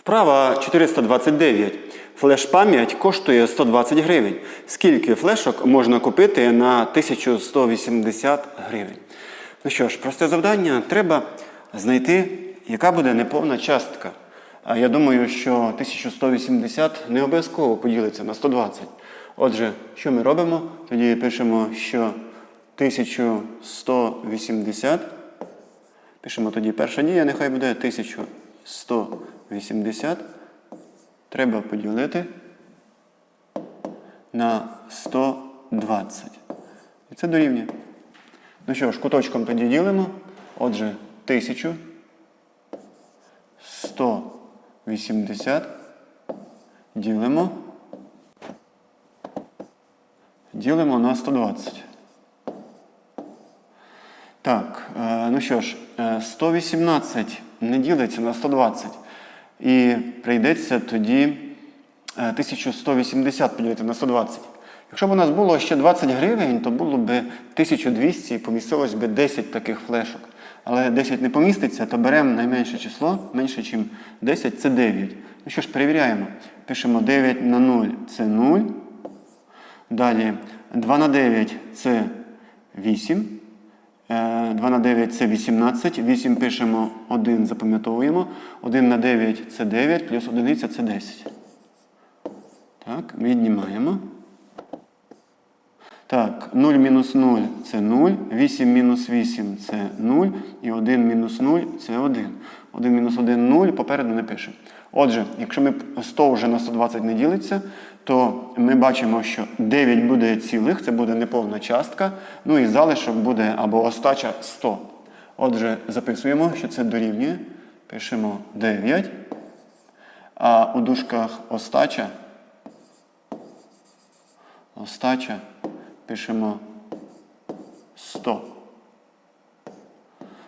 Вправа 429. Флеш-пам'ять коштує 120 гривень. Скільки флешок можна купити на 1180 гривень? Ну що ж, просте завдання. Треба знайти, яка буде неповна частка. А я думаю, що 1180 не обов'язково поділиться на 120. Отже, що ми робимо? Тоді пишемо, що 1180. Пишемо тоді перша дія, нехай буде 1180. Треба поділити на 120. І це дорівнює. Ну що ж, куточком тоді ділимо. Отже, 1180 ділимо. Ділимо на 120. Так, е, ну що ж, е, 118 не ділиться на 120. І прийдеться тоді е, 1180 поділити на 120. Якщо б у нас було ще 20 гривень, то було б 1200 і помістилось б 10 таких флешок. Але 10 не поміститься, то беремо найменше число, менше, ніж 10 це 9. Ну що ж, перевіряємо. Пишемо 9 на 0 це 0. Далі 2 на 9 це 8. Е, 2 на 9 це 18. 8 пишемо 1, запам'ятовуємо. 1 на 9 це 9, плюс 1 це 10. Так, віднімаємо. Так, 0 мінус 0 це 0, 8 мінус 8 це 0, і 1 мінус 0 це 1. 1 мінус 1 0, попереду не пишемо. Отже, якщо ми 100 вже на 120 не ділиться, то ми бачимо, що 9 буде цілих, це буде неповна частка, ну і залишок буде або остача 100. Отже, записуємо, що це дорівнює. Пишемо 9. А у дужках остача. Остача пишемо 100.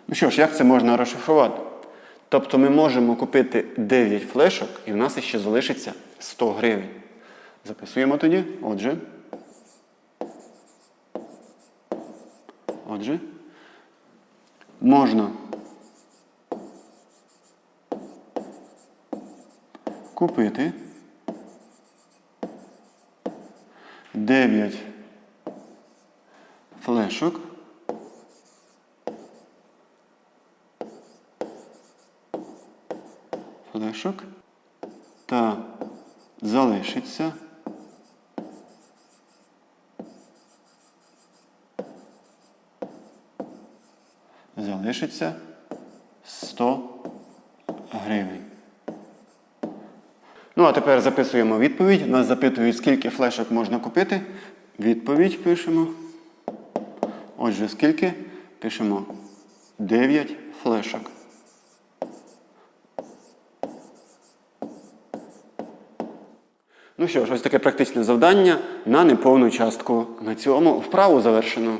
Ну що ж, як це можна розшифрувати? Тобто ми можемо купити 9 флешок і в нас ще залишиться 100 гривень. Записуємо тоді. Отже. Отже. Можна купити 9 флешок. Флешок. Та залишиться. Залишиться 100 гривень. Ну, а тепер записуємо відповідь. Нас запитують, скільки флешок можна купити. Відповідь пишемо. Отже, скільки? Пишемо 9 флешок. Ну що ж, ось таке практичне завдання на неповну частку. На цьому вправу завершено.